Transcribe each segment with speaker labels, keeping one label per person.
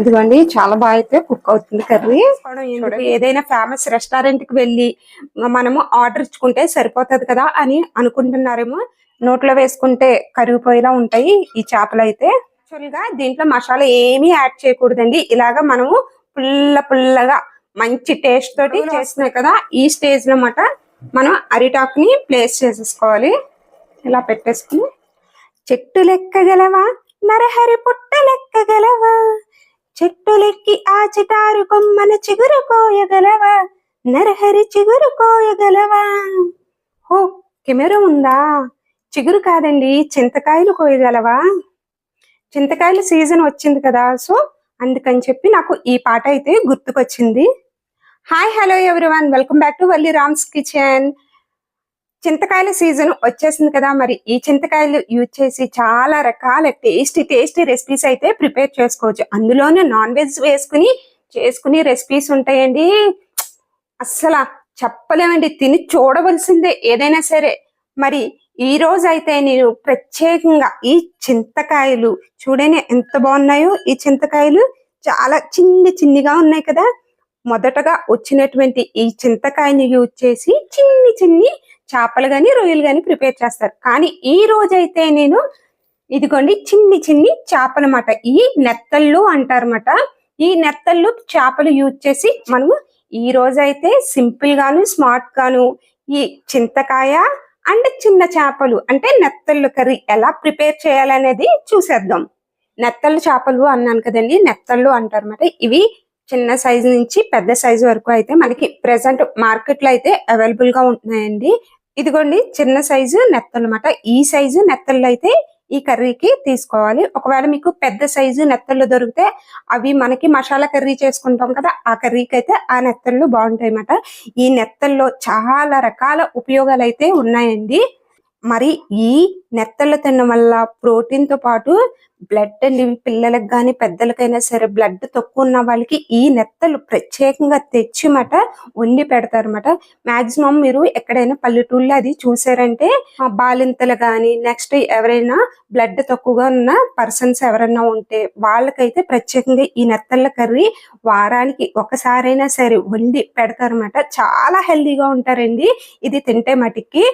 Speaker 1: ఇదిగోండి చాలా బాగా అయితే కుక్ అవుతుంది కర్రీ. ఏదైనా ఫేమస్ రెస్టారెంట్కి వెళ్ళి మనము ఆర్డర్ ఇచ్చుకుంటే సరిపోతది కదా అని అనుకుంటున్నారేమో. నోట్లో వేసుకుంటే కరిగిపోయేలా ఉంటాయి ఈ చేపలు అయితే. యాక్చువల్గా దీంట్లో మసాలా ఏమీ యాడ్ చేయకూడదండి. ఇలాగా మనము పుల్ల పుల్లగా మంచి టేస్ట్ తోటి చేస్తున్నాయి కదా ఈ స్టేజ్లో మాట మనం అరిటాక్ని ప్లేస్ చేసేసుకోవాలి. ఇలా పెట్టేసుకుని చెట్టు లెక్కగలవా? నరహరి పుట్ట లెక్కగలవా? చెట్టులెక్కి ఆ చిటారు కొమ్మన చిగురు కోయగలవా? నరహరి చిగురు కోయగలవా? ఓ కెమెరా ఉందా? చిగురు కాదండి చింతకాయలు కోయగలవా? చింతకాయల సీజన్ వచ్చింది కదా సో అందుకని చెప్పి నాకు ఈ పాట అయితే గుర్తుకొచ్చింది. Hi hello everyone. Welcome back to Valli Ram's kitchen. Chintakayala season వచ్చేసింది కదా మరి ఈ చింతకాయలు యూజ్ చేసి చాలా రకాల టేస్టీ టేస్టీ రెసిపీస్ అయితే ప్రిపేర్ చేసుకోవచ్చు. అందులోనే నాన్ వెజ్ వేసుకుని చేసుకుని రెసిపీస్ ఉంటాయండి. అస్సలు చెప్పలేమండి తిని చూడవలసిందే ఏదైనా సరే. మరి ఈ రోజు అయితే నేను ప్రత్యేకంగా ఈ చింతకాయలు చూడని ఎంత బాగున్నాయో. ఈ చింతకాయలు చాలా చిన్ని చిన్నిగా ఉన్నాయి కదా. మొదటగా వచ్చినటువంటి ఈ చింతకాయని యూజ్ చేసి చిన్ని చిన్ని చేపలు కానీ రొయ్యలు కానీ ప్రిపేర్ చేస్తారు. కానీ ఈ రోజైతే నేను ఇదిగోండి చిన్ని చిన్ని చేపలన్నమాట ఈ నెత్తళ్ళు అంటారన్నమాట ఈ నెత్తళ్ళు చేపలు యూజ్ చేసి మనము ఈ రోజైతే సింపుల్ గాను స్మార్ట్ గాను ఈ చింతకాయ అండ్ చిన్న చేపలు అంటే నెత్తళ్ళు కర్రీ ఎలా ప్రిపేర్ చేయాలనేది చూసేద్దాం. నెత్తళ్ళు చేపలు అన్నాను కదండి నెత్తళ్ళు అంటారన్నమాట ఇవి చిన్న సైజు నుంచి పెద్ద సైజు వరకు అయితే మనకి ప్రెసెంట్ మార్కెట్లో అయితే అవైలబుల్గా ఉంటున్నాయండి. ఇదిగోండి చిన్న సైజు నెత్తలు అన్నమాట. ఈ సైజు నెత్తళ్ళు అయితే ఈ కర్రీకి తీసుకోవాలి. ఒకవేళ మీకు పెద్ద సైజు నెత్తళ్ళు దొరికితే అవి మనకి మసాలా కర్రీ చేసుకుంటాం కదా ఆ కర్రీకి అయితే ఆ నెత్తళ్ళు బాగుంటాయి అన్నమాట. ఈ నెత్తల్లో చాలా రకాల ఉపయోగాలు అయితే ఉన్నాయండి. మరి ఈ నెత్తళ్ళు తినడం వల్ల ప్రోటీన్తో పాటు బ్లడ్ అండి. పిల్లలకు కానీ పెద్దలకైనా సరే బ్లడ్ తక్కువ ఉన్న వాళ్ళకి ఈ నెత్తలు ప్రత్యేకంగా తెచ్చిమాట వండి పెడతారన్నమాట. మాక్సిమం మీరు ఎక్కడైనా పల్లెటూళ్ళలో అది చూసారంటే బాలింతలు కానీ నెక్స్ట్ ఎవరైనా బ్లడ్ తక్కువగా ఉన్న పర్సన్స్ ఎవరైనా ఉంటే వాళ్ళకైతే ప్రత్యేకంగా ఈ నెత్తళ్ళ కర్రీ వారానికి ఒకసారైనా సరే వండి పెడతారన్నమాట. చాలా హెల్దీగా ఉంటారండి. ఇది తింటే మటుకి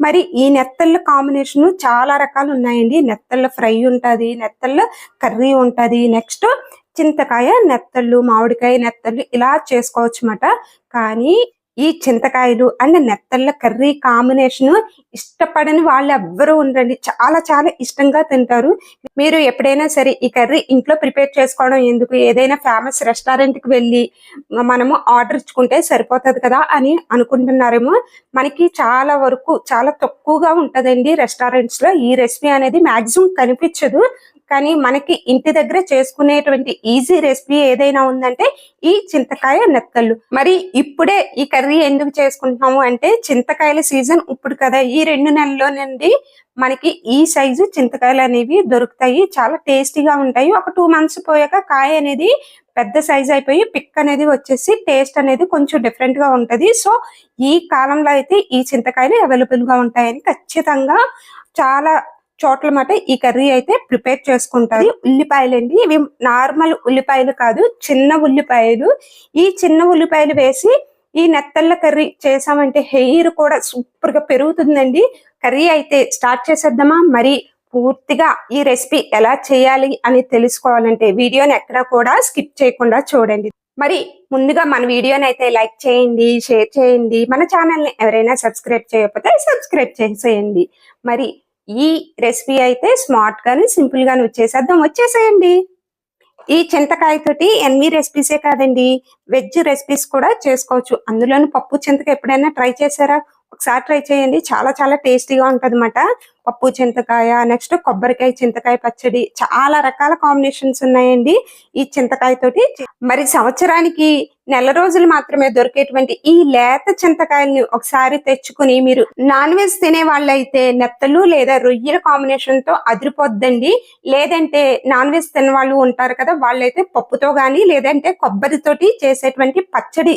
Speaker 1: మరి ఈ నెత్తళ్ళ కాంబినేషన్ చాలా రకాలు ఉన్నాయండి నెత్తళ్ళ ఫ్రై ఉంటది నెత్తళ్ళ కర్రీ ఉంటుంది. నెక్స్ట్ చింతకాయ నెత్తళ్ళు మామిడికాయ నెత్తళ్ళు ఇలా చేసుకోవచ్చు అన్నమాట కానీ ఈ చింతకాయలు అండ్ నెత్తళ్ళ కర్రీ కాంబినేషన్ ఇష్టపడని వాళ్ళు ఎవ్వరూ ఉండరండి. చాలా చాలా ఇష్టంగా తింటారు. మీరు ఎప్పుడైనా సరే ఈ కర్రీ ఇంట్లో ప్రిపేర్ చేసుకోవడం ఎందుకు? ఏదైనా ఫేమస్ రెస్టారెంట్కి వెళ్ళి మనము ఆర్డర్ ఇచ్చుకుంటే సరిపోతుంది కదా అని అనుకుంటున్నారేమో. మనకి చాలా వరకు చాలా తక్కువగా ఉంటదండి రెస్టారెంట్స్లో. ఈ రెసిపీ అనేది మాక్సిమం కనిపించదు. కానీ మనకి ఇంటి దగ్గర చేసుకునేటువంటి ఈజీ రెసిపీ ఏదైనా ఉందంటే ఈ చింతకాయ నెత్తళ్ళు. మరి ఇప్పుడే ఈ కర్రీ ఎందుకు చేసుకుంటున్నాము అంటే చింతకాయల సీజన్ ఇప్పుడు కదా. ఈ రెండు నెలల్లో నుండి మనకి ఈ సైజు చింతకాయలు అనేవి దొరుకుతాయి. చాలా టేస్టీగా ఉంటాయి. ఒక టూ మంత్స్ పోయాక కాయ అనేది పెద్ద సైజ్ అయిపోయి పిక్ అనేది వచ్చేసి టేస్ట్ అనేది కొంచెం డిఫరెంట్గా ఉంటది. సో ఈ కాలంలో అయితే ఈ చింతకాయలు అవైలబుల్గా ఉంటాయని ఖచ్చితంగా చాలా చోట్ల మాట ఈ కర్రీ అయితే ప్రిపేర్ చేసుకుంటారు. ఉల్లిపాయలు అండి. ఇవి నార్మల్ ఉల్లిపాయలు కాదు చిన్న ఉల్లిపాయలు. ఈ చిన్న ఉల్లిపాయలు వేసి ఈ నెత్తళ్ళ కర్రీ చేసామంటే హెయిర్ కూడా సూపర్గా పెరుగుతుందండి. కర్రీ అయితే స్టార్ట్ చేసేద్దామా? మరి పూర్తిగా ఈ రెసిపీ ఎలా చేయాలి అని తెలుసుకోవాలంటే వీడియోని ఎక్కడ కూడా స్కిప్ చేయకుండా చూడండి. మరి ముందుగా మన వీడియోని అయితే లైక్ చేయండి షేర్ చేయండి. మన ఛానల్ని ఎవరైనా సబ్స్క్రైబ్ చేయకపోతే సబ్స్క్రైబ్ చేసేయండి. మరి ఈ రెసిపీ అయితే స్మార్ట్ గాని సింపుల్ గాని వచ్చేసేద్దాం. వచ్చేసేయండి. ఈ చింతకాయ తోటి ఎన్ని రెసిపీసే కాదండి. వెజ్ రెసిపీస్ కూడా చేసుకోవచ్చు. అందులోని పప్పు చింతకాయ ఎప్పుడైనా ట్రై చేశారా? ఒకసారి ట్రై చేయండి. చాలా చాలా టేస్టీగా ఉంటది పప్పు చింతకాయ నెక్స్ట్ కొబ్బరికాయ చింతకాయ పచ్చడి చాలా రకాల కాంబినేషన్స్ ఉన్నాయండి. ఈ చింతకాయ తోటి మరి సంవత్సరానికి నెల రోజులు మాత్రమే దొరికేటువంటి ఈ లేత చింతకాయల్ని ఒకసారి తెచ్చుకుని మీరు నాన్ వెజ్ తినే వాళ్ళైతే నెత్తలు లేదా రొయ్యల కాంబినేషన్తో అదిరిపోద్దండి. లేదంటే నాన్ వెజ్ తినే వాళ్ళు ఉంటారు కదా వాళ్ళైతే పప్పుతో గాని లేదంటే కొబ్బరితోటి చేసేటువంటి పచ్చడి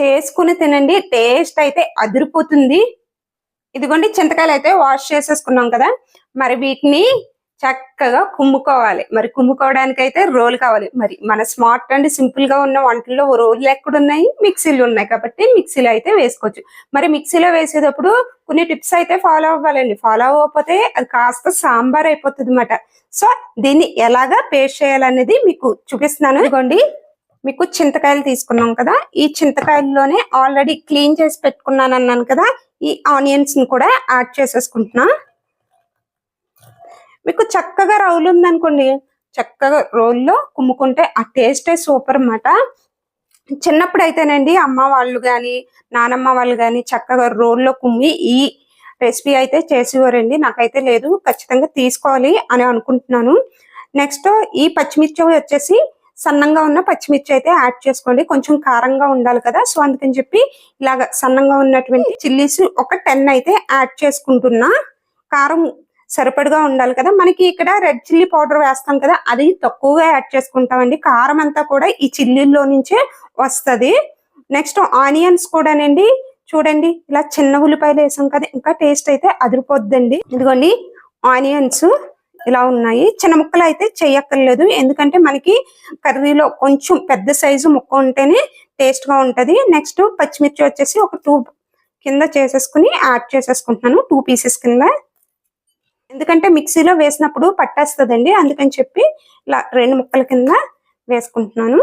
Speaker 1: చేసుకుని తినండి. టేస్ట్ అయితే అదిరిపోతుంది. ఇదిగోండి చింతకాయలు అయితే వాష్ చేసేసుకున్నాం కదా. మరి వీటిని చక్కగా కుమ్ముకోవాలి. మరి కుమ్ముకోవడానికి అయితే రోల్ కావాలి. మరి మన స్మార్ట్ అండ్ సింపుల్గా ఉన్న వంటల్లో రోలు ఎక్కడ ఉన్నాయి మిక్సీలు ఉన్నాయి కాబట్టి మిక్సీలో అయితే వేసుకోవచ్చు. మరి మిక్సీలో వేసేటప్పుడు కొన్ని టిప్స్ అయితే ఫాలో అవ్వాలండి. ఫాలో అవ్వకపోతే అది కాస్త సాంబార్ అయిపోతుంది అనమాట సో దీన్ని ఎలాగా పేస్ట్ చేయాలనేది మీకు చూపిస్తున్నాను. ఇదిగోండి మీకు చింతకాయలు తీసుకున్నాం కదా ఈ చింతకాయల్లోనే ఆల్రెడీ క్లీన్ చేసి పెట్టుకున్నాను అన్నాను కదా ఈ ఆనియన్స్ని కూడా యాడ్ చేసేసుకుంటున్నా. మీకు చక్కగా రౌలు ఉందనుకోండి చక్కగా రోల్లో కుమ్ముకుంటే ఆ టేస్టే సూపర్ అన్నమాట. చిన్నప్పుడు అయితేనండి అమ్మ వాళ్ళు కానీ నానమ్మ వాళ్ళు కానీ చక్కగా రోల్లో కుమ్మి ఈ రెసిపీ అయితే చేసేవారండి. నాకైతే లేదు ఖచ్చితంగా తీసుకోవాలి అని అనుకుంటున్నాను. నెక్స్ట్ ఈ పచ్చిమిర్చి వచ్చేసి సన్నంగా ఉన్న పచ్చిమిర్చి అయితే యాడ్ చేసుకోండి. కొంచెం కారంగా ఉండాలి కదా. సో అందుకని చెప్పి ఇలాగ సన్నంగా ఉన్నటువంటి చిల్లీస్ ఒక టెన్ అయితే యాడ్ చేసుకుంటున్నా. కారం సరిపడగా ఉండాలి కదా. మనకి ఇక్కడ రెడ్ చిల్లీ పౌడర్ వేస్తాం కదా. అది తక్కువగా యాడ్ చేసుకుంటామండి. కారం అంతా కూడా ఈ చిల్లీల్లో నుంచే వస్తది. నెక్స్ట్ ఆనియన్స్ కూడానండి. చూడండి ఇలా చిన్న ఉల్లిపాయలు వేసాం కదా. ఇంకా టేస్ట్ అయితే అదిరిపోద్దండి. ఇదిగోండి ఆనియన్స్. ఇలా ఉన్నాయి. చిన్న ముక్కలు అయితే చేయక్కర్లేదు. ఎందుకంటే మనకి కర్రీలో కొంచెం పెద్ద సైజు ముక్క ఉంటేనే టేస్ట్గా నెక్స్ట్ పచ్చిమిర్చి వచ్చేసి ఒక టూ కింద చేసేసుకుని యాడ్ చేసేసుకుంటున్నాను. టూ పీసెస్ కింద. ఎందుకంటే మిక్సీలో వేసినప్పుడు పట్టేస్తుందండి. అందుకని చెప్పి ఇలా రెండు ముక్కల కింద వేసుకుంటున్నాను.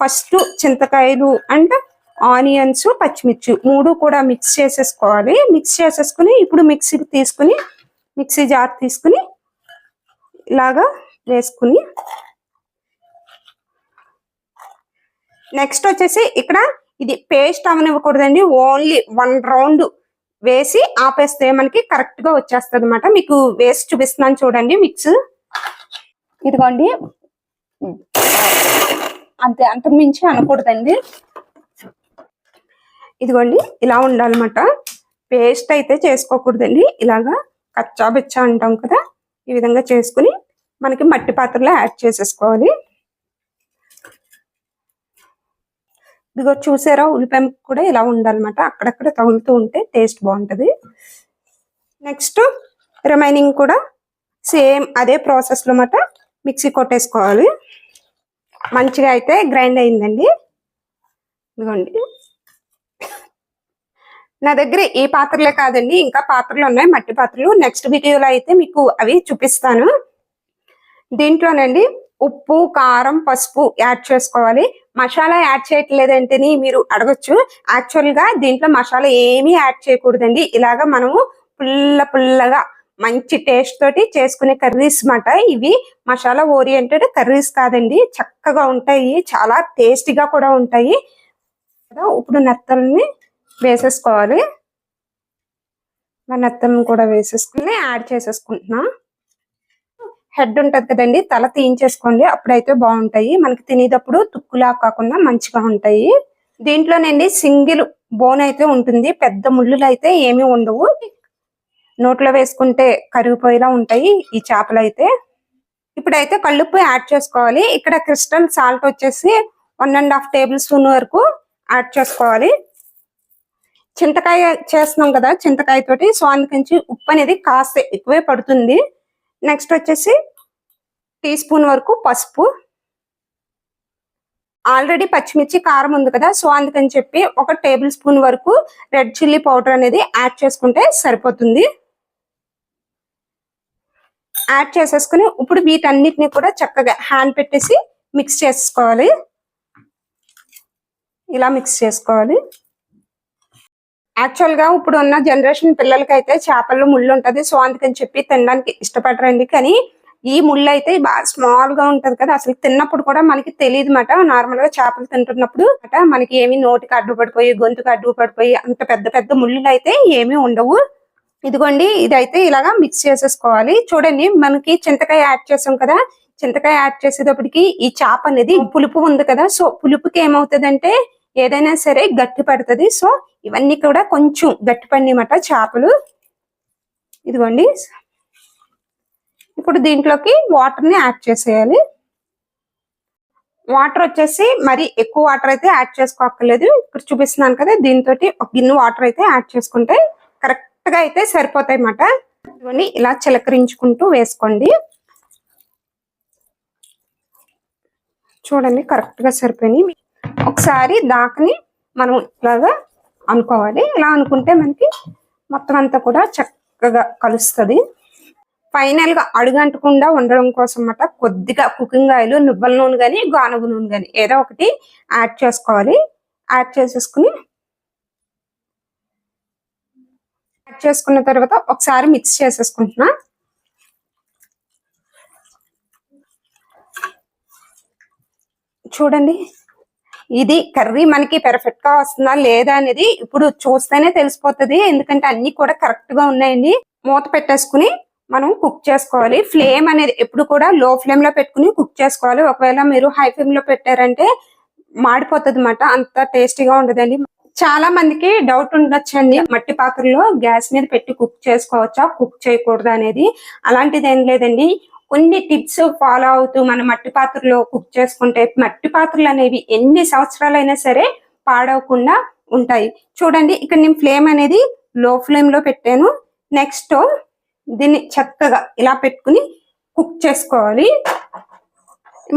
Speaker 1: ఫస్ట్ చింతకాయలు అండ్ ఆనియన్స్ పచ్చిమిర్చి మూడు కూడా మిక్స్ చేసేసుకోవాలి. మిక్స్ చేసేసుకుని ఇప్పుడు మిక్సీకి తీసుకుని మిక్సీ జార్ తీసుకుని ఇలాగా వేసుకుని నెక్స్ట్ వచ్చేసి ఇక్కడ ఇది పేస్ట్ అవనివ్వకూడదండి. ఓన్లీ వన్ రౌండ్ వేసి ఆపేస్తే మనకి కరెక్ట్గా వచ్చేస్తుంది అనమాట మీకు వేసి చూపిస్తున్నాను చూడండి మిక్స్. ఇదిగోండి. అంతే అంత మించి అనకూడదండి. ఇదిగోండి ఇలా ఉండాలన్నమాట. పేస్ట్ అయితే చేసుకోకూడదండి. ఇలాగా కచ్చా బిచ్చా అంటాం కదా ఈ విధంగా చేసుకుని మనకి మట్టి పాత్రలో యాడ్ చేసేసుకోవాలి. ఇదిగో చూసారా ఉల్లిపాయ కూడా ఇలా ఉండాలన్నమాట. అక్కడక్కడ తగులుతూ ఉంటే టేస్ట్ బాగుంటుంది. నెక్స్ట్ రిమైనింగ్ కూడా సేమ్ అదే ప్రాసెస్లో అన్నమాట మిక్సీ కొట్టేసుకోవాలి. మంచిగా అయితే గ్రైండ్ అయిందండి. ఇదిగోండి. నా దగ్గర ఈ పాత్రలే కాదండి ఇంకా పాత్రలు ఉన్నాయి మట్టి పాత్రలు. నెక్స్ట్ వీడియోలో అయితే మీకు అవి చూపిస్తాను. దీంట్లోనండి ఉప్పు కారం పసుపు యాడ్ చేసుకోవాలి. మసాలా యాడ్ చేయట్లేదంటేని మీరు అడగచ్చు. యాక్చువల్గా దీంట్లో మసాలా ఏమీ యాడ్ చేయకూడదండి. ఇలాగ మనము పుల్ల పుల్లగా మంచి టేస్ట్ తోటి చేసుకునే కర్రీస్ మాట ఇవి మసాలా ఓరియంటెడ్ కర్రీస్ కాదండి. చక్కగా ఉంటాయి. చాలా టేస్టీగా కూడా ఉంటాయి. ఇప్పుడు నెత్తల్ని వేసేసుకోవాలి. నెత్తలను కూడా వేసేసుకుని యాడ్ చేసేసుకుంటున్నాం. హెడ్ ఉంటది కదండి తల తీయించేసుకోండి. అప్పుడైతే బాగుంటాయి. మనకి తినేటప్పుడు తుక్కులా కాకుండా మంచిగా ఉంటాయి. దీంట్లోనండి సింగిల్ బోన్ అయితే ఉంటుంది. పెద్ద ముళ్ళులు అయితే ఏమీ ఉండవు. నోట్లో వేసుకుంటే కరిగిపోయేలా ఉంటాయి ఈ చేపలు అయితే ఇప్పుడైతే కళ్ళుప్పు యాడ్ చేసుకోవాలి. ఇక్కడ క్రిస్టల్ సాల్ట్ వచ్చేసి one and half tablespoon వరకు యాడ్ చేసుకోవాలి. చింతకాయ చేస్తున్నాం కదా చింతకాయ తోటి సో అందుకని ఉప్పు అనేది కాస్త ఎక్కువే పడుతుంది. నెక్స్ట్ వచ్చేసి టీ స్పూన్ వరకు పసుపు. ఆల్రెడీ పచ్చిమిర్చి కారం ఉంది కదా సో అందుకని చెప్పి ఒక టేబుల్ స్పూన్ వరకు రెడ్ చిల్లీ పౌడర్ అనేది యాడ్ చేసుకుంటే సరిపోతుంది. యాడ్ చేసేసుకుని ఇప్పుడు వీటన్నిటిని కూడా చక్కగా హ్యాండ్ పెట్టేసి మిక్స్ చేసుకోవాలి. ఇలా మిక్స్ చేసుకోవాలి. యాక్చువల్గా ఇప్పుడు ఉన్న జనరేషన్ పిల్లలకైతే చేపల్లో ముళ్ళు ఉంటది. సో అందుకని చెప్పి తినడానికి ఇష్టపడరండి. కానీ ఈ ముళ్ళు అయితే బాగా స్మాల్గా ఉంటది కదా. అసలు తిన్నప్పుడు కూడా మనకి తెలియదు మాట నార్మల్గా చేపలు తింటున్నప్పుడు అట మనకి ఏమి నోటికి అడ్డు పడిపోయి గొంతుకు అడ్డు పడిపోయి అంత పెద్ద పెద్ద ముళ్ళు అయితే ఏమీ ఉండవు. ఇదిగోండి ఇదైతే ఇలాగా మిక్స్ చేసేసుకోవాలి. చూడండి మనకి చింతకాయ యాడ్ చేసాం కదా. చింతకాయ యాడ్ చేసేటప్పటికి ఈ చేప అనేది పులుపు ఉంది కదా. సో పులుపుకి ఏమవుతుందంటే ఏదైనా సరే గట్టి పడుతుంది. సో ఇవన్నీ కూడా కొంచెం గట్టి పడినమాట చేపలు. ఇదిగోండి. ఇప్పుడు దీంట్లోకి వాటర్ని యాడ్ చేసేయాలి. వాటర్ వచ్చేసి మరి ఎక్కువ వాటర్ అయితే యాడ్ చేసుకోక్కర్లేదు. ఇక్కడ చూపిస్తున్నాను కదా దీంతో ఒక గిన్నె వాటర్ అయితే యాడ్ చేసుకుంటే కరెక్ట్గా అయితే సరిపోతాయి అన్నమాట. ఇవన్నీ ఇలా చిలకరించుకుంటూ వేసుకోండి. చూడండి కరెక్ట్గా సరిపోయినాయి. ఒకసారి దాకని మనం ఇలాగా అనుకోవాలి. ఇలా అనుకుంటే మనకి మొత్తం అంతా కూడా చక్కగా కలుస్తుంది. ఫైనల్గా అడుగంటకుండా ఉండడం కోసం అన్నమాట కొద్దిగా కుకింగ్ ఆయిల్ నువ్వుల నూనె కానీ గానుగ నూనె కానీ ఏదో ఒకటి యాడ్ చేసుకోవాలి. యాడ్ చేసేసుకుని యాడ్ చేసుకున్న తర్వాత ఒకసారి మిక్స్ చేసేసుకుంటున్నా. చూడండి. ఇది కర్రీ మనకి పెర్ఫెక్ట్గా వస్తుందా లేదా అనేది ఇప్పుడు చూస్తేనే తెలిసిపోతుంది. ఎందుకంటే అన్ని కూడా కరెక్ట్గా ఉన్నాయండి మూత పెట్టేసుకుని మనం కుక్ చేసుకోవాలి. ఫ్లేమ్ అనేది ఎప్పుడు కూడా లో ఫ్లేమ్లో పెట్టుకుని కుక్ చేసుకోవాలి. ఒకవేళ మీరు హై ఫ్లేమ్లో పెట్టారంటే మాడిపోతుంది అనమాట అంత టేస్టీగా ఉండదండి. చాలా మందికి డౌట్ ఉండొచ్చండి. మట్టి పాత్రలో గ్యాస్ మీద పెట్టి కుక్ చేసుకోవచ్చా? కుక్ చేయకూడదు అనేది. అలాంటిది ఏం లేదండి. కొన్ని టిప్స్ ఫాలో అవుతూ మన మట్టి పాత్రలో కుక్ చేసుకుంటే మట్టి పాత్రలు అనేవి ఎన్ని సంవత్సరాలైనా సరే పాడవకుండా ఉంటాయి. చూడండి ఇక్కడ నేను ఫ్లేమ్ అనేది లో ఫ్లేమ్లో పెట్టాను. నెక్స్ట్ దీన్ని చక్కగా ఇలా పెట్టుకుని కుక్ చేసుకోవాలి.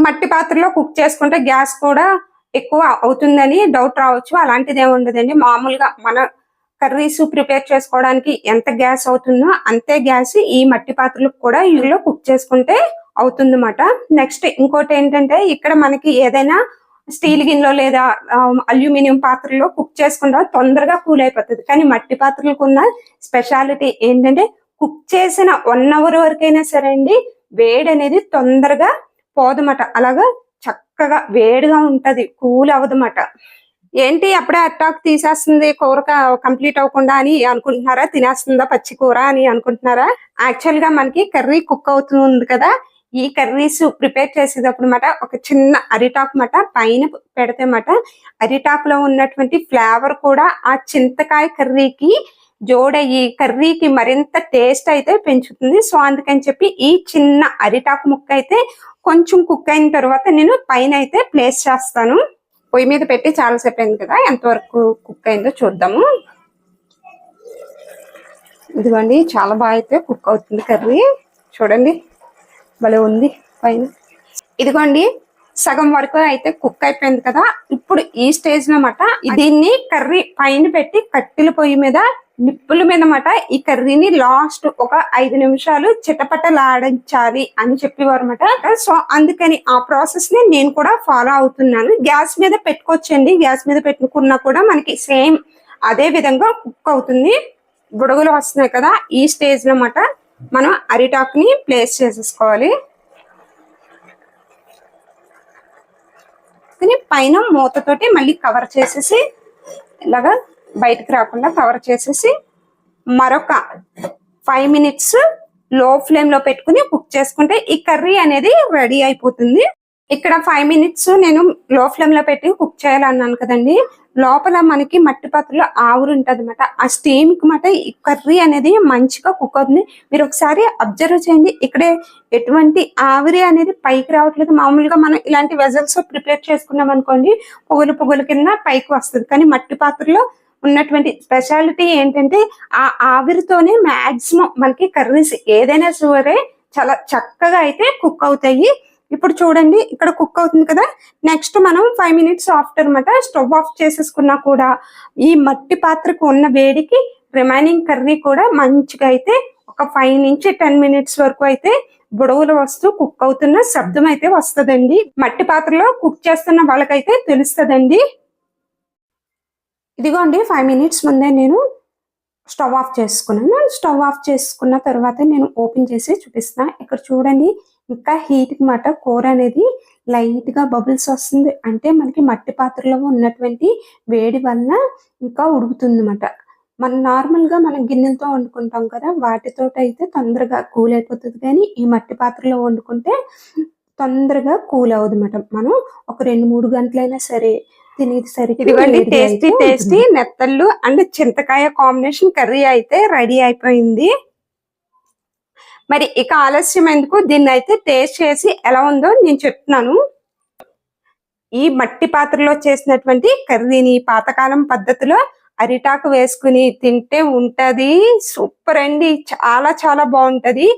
Speaker 1: మట్టి పాత్రలో కుక్ చేసుకుంటే గ్యాస్ కూడా ఎక్కువ అవుతుందని డౌట్ రావచ్చు. అలాంటిది ఏమి ఉండదండి. మామూలుగా మన కర్రీస్ ప్రిపేర్ చేసుకోవడానికి ఎంత గ్యాస్ అవుతుందో అంతే గ్యాస్ ఈ మట్టి పాత్రలకు కూడా ఇందులో కుక్ చేసుకుంటే అవుతుందన్నమాట. నెక్స్ట్ ఇంకోటి ఏంటంటే ఇక్కడ మనకి ఏదైనా స్టీల్ గిన్నెలో లేదా అల్యూమినియం పాత్రలో కుక్ చేసుకుంటా తొందరగా కూల్ అయిపోతుంది. కానీ మట్టి పాత్రలకు ఉన్న స్పెషాలిటీ ఏంటంటే కుక్ చేసిన వన్ అవర్ వరకైనా సరే అండి వేడి అనేది తొందరగా పోదన్నమాట. అలాగా చక్కగా వేడిగా ఉంటది కూల్ అవ్వదన్నమాట. ఏంటి అప్పుడే అట్టాక్ తీసేస్తుంది కూర కంప్లీట్ అవ్వకుండా అని అనుకుంటున్నారా? తినేస్తుందా పచ్చి కూర అని అనుకుంటున్నారా? యాక్చువల్గా మనకి కర్రీ కుక్ అవుతుంది కదా ఈ కర్రీస్ ప్రిపేర్ చేసేటప్పుడు మాట ఒక చిన్న అరిటాక్ మాట పైన పెడితే మాట అరిటాకులో ఉన్నటువంటి ఫ్లేవర్ కూడా ఆ చింతకాయ కర్రీకి జోడయ్యి కర్రీకి మరింత టేస్ట్ అయితే పెంచుతుంది. సో అందుకని చెప్పి ఈ చిన్న అరిటాకు ముక్క అయితే కొంచెం కుక్ అయిన తర్వాత నేను పైన అయితే ప్లేస్ చేస్తాను. పొయ్యి మీద పెట్టి చాలాసేపు అయింది కదా ఎంతవరకు కుక్ అయిందో చూద్దాము. ఇదిగోండి చాలా బాగా అయితే కుక్ అవుతుంది కర్రీ. చూడండి భలే ఉంది పైన. ఇదిగోండి సగం వరకు అయితే కుక్ అయిపోయింది కదా. ఇప్పుడు ఈ స్టేజ్ మాట దీన్ని కర్రీ పైన పెట్టి కట్టెల పొయ్యి మీద నిప్పుల మీద మాట. ఈ కర్రీని లాస్ట్ ఒక ఐదు నిమిషాలు చిటపటలాడించాలి అని చెప్పేవారు అనమాట సో అందుకని ఆ ప్రాసెస్ని నేను కూడా ఫాలో అవుతున్నాను. గ్యాస్ మీద పెట్టుకోవచ్చండి. గ్యాస్ మీద పెట్టుకున్నా కూడా మనకి సేమ్ అదే విధంగా కుక్ అవుతుంది. బుడగలు వస్తున్నాయి కదా ఈ స్టేజ్లో మాట మనం అరిటాక్ని ప్లేస్ చేసేసుకోవాలి. కానీ పైన మూతతోటి మళ్ళీ కవర్ చేసేసి ఇలాగా బయటకు రాకుండా కవర్ చేసేసి మరొక ఫైవ్ మినిట్స్లో ఫ్లేమ్లో పెట్టుకుని కుక్ చేసుకుంటే ఈ కర్రీ అనేది రెడీ అయిపోతుంది. ఇక్కడ ఫైవ్ మినిట్స్ నేను లో ఫ్లేమ్లో పెట్టి కుక్ చేయాలన్నాను కదండి. లోపల మనకి మట్టి పాత్రలో ఆవురు ఉంటుంది అనమాట ఆ స్టీమ్కి మాట ఈ కర్రీ అనేది మంచిగా కుక్ అవుతుంది. మీరు ఒకసారి అబ్జర్వ్ చేయండి. ఇక్కడే ఎటువంటి ఆవిరి అనేది పైకి రావట్లేదు. మామూలుగా మనం ఇలాంటి వెజల్స్ ప్రిపేర్ చేసుకున్నాం అనుకోండి పొగలు పొగలు కింద పైకి వస్తుంది. కానీ మట్టి పాత్రలో ఉన్నటువంటి స్పెషాలిటీ ఏంటంటే ఆ ఆవిరితోనే మాక్సిమం మనకి కర్రీస్ ఏదైనా సరే చాలా చక్కగా అయితే కుక్ అవుతాయి. ఇప్పుడు చూడండి ఇక్కడ కుక్ అవుతుంది కదా. నెక్స్ట్ మనం ఫైవ్ మినిట్స్ ఆఫ్టర్ అనమాట స్టవ్ ఆఫ్ చేసేసుకున్నా కూడా ఈ మట్టి పాత్రకు ఉన్న వేడికి రిమైనింగ్ కర్రీ కూడా మంచిగా అయితే ఒక ఫైవ్ నుంచి టెన్ మినిట్స్ వరకు అయితే బుడవులు వస్తూ కుక్ అవుతున్న శబ్దం అయితే వస్తుందండి. మట్టి పాత్రలో కుక్ చేస్తున్న వాళ్ళకైతే తెలుస్తుందండి. ఇదిగోండి ఫైవ్ మినిట్స్ ముందే నేను స్టవ్ ఆఫ్ చేసుకున్నాను. స్టవ్ ఆఫ్ చేసుకున్న తర్వాత నేను ఓపెన్ చేసి చూపిస్తాను ఇక్కడ చూడండి ఇంకా హీట్ మాట కూర అనేది లైట్గా బబుల్స్ వస్తుంది. అంటే మనకి మట్టి పాత్రలో ఉన్నటువంటి వేడి వల్ల ఇంకా ఉడుకుతుంది అన్నమాట మనం నార్మల్గా మనం గిన్నెలతో వండుకుంటాం కదా వాటితో అయితే తొందరగా కూల్ అయిపోతుంది. కానీ ఈ మట్టి పాత్రలో వండుకుంటే తొందరగా కూల్ అవ్వదు మనం ఒక రెండు మూడు గంటలైనా సరే తినేది
Speaker 2: ఇదిగోండి టేస్టీ టేస్టీ. నెత్తళ్ళు అండ్ చింతకాయ కాంబినేషన్ కర్రీ అయితే రెడీ అయిపోయింది. మరి ఇక ఆలస్యం ఎందుకు? దీన్ని అయితే టేస్ట్ చేసి ఎలా ఉందో నేను చెప్తున్నాను. ఈ మట్టి పాత్రలో చేసినటువంటి కర్రీని పాతకాలం పద్ధతిలో
Speaker 1: అరిటాకు వేసుకుని తింటే ఉంటది. సూపర్ అండి. చాలా చాలా బాగుంటది.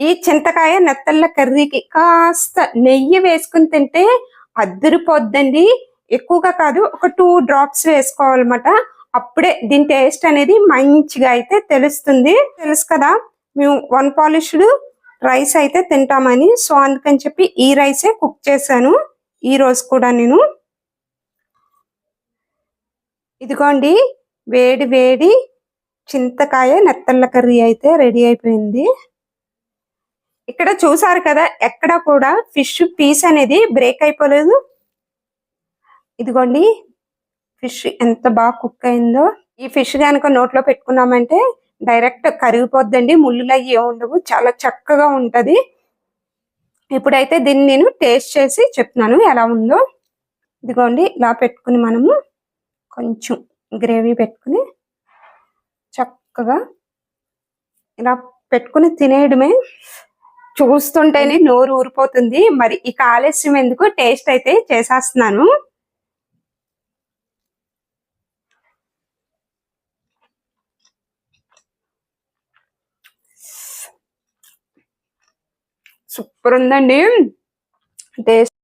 Speaker 1: ఈ చింతకాయ నెత్తళ్ళ కర్రీకి కాస్త నెయ్యి వేసుకుని తింటే అద్దరిపోద్దండి ఎక్కువగా కాదు ఒక టూ డ్రాప్స్ వేసుకోవాలన్నమాట. అప్పుడే దీని టేస్ట్ అనేది మంచిగా అయితే తెలుస్తుంది. తెలుసు కదా మేము వన్ పాలిష్డ్ రైస్ అయితే తింటామని. సో అందుకని చెప్పి ఈ రైసే కుక్ చేశాను. ఈ రోజు కూడా నేను. ఇదిగోండి వేడి వేడి చింతకాయ నెత్తళ్ళ కర్రీ అయితే రెడీ అయిపోయింది. ఇక్కడ చూసారు కదా ఎక్కడ కూడా ఫిష్ పీస్ అనేది బ్రేక్ అయిపోలేదు. ఇదిగోండి ఫిష్ ఎంత బాగా కుక్ అయిందో. ఈ ఫిష్ కనుక నోట్లో పెట్టుకున్నామంటే డైరెక్ట్ కరిగిపోద్దండి ముళ్ళులు అవి ఏమి ఉండవు చాలా చక్కగా ఉంటది. ఇప్పుడైతే దీన్ని నేను టేస్ట్ చేసి చెప్తున్నాను ఎలా ఉందో. ఇదిగోండి ఇలా పెట్టుకుని మనము కొంచెం గ్రేవీ పెట్టుకుని చక్కగా ఇలా పెట్టుకుని తినేయడమే. చూస్తుంటేనే నోరు ఊరిపోతుంది. మరి ఇక ఆలస్యం ఎందుకు? టేస్ట్ అయితే చేసేస్తున్నాను. సూపర్ ఉందండి. టేస్ట్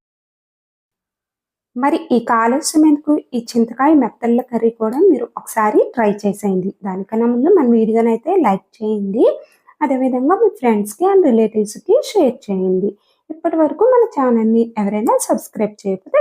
Speaker 1: మరి ఈ కాలుష్యం ఎందుకు? ఈ చింతకాయ మెత్తళ్ళ కర్రీ కూడా మీరు ఒకసారి ట్రై చేసేయండి. దానికన్నా ముందు మన వీడియోని అయితే లైక్ చేయండి. అదేవిధంగా మీ ఫ్రెండ్స్కి అండ్ రిలేటివ్స్కి షేర్ చేయండి. ఇప్పటి వరకు మన ఛానల్ని ఎవరైనా సబ్స్క్రైబ్ చేయకపోతే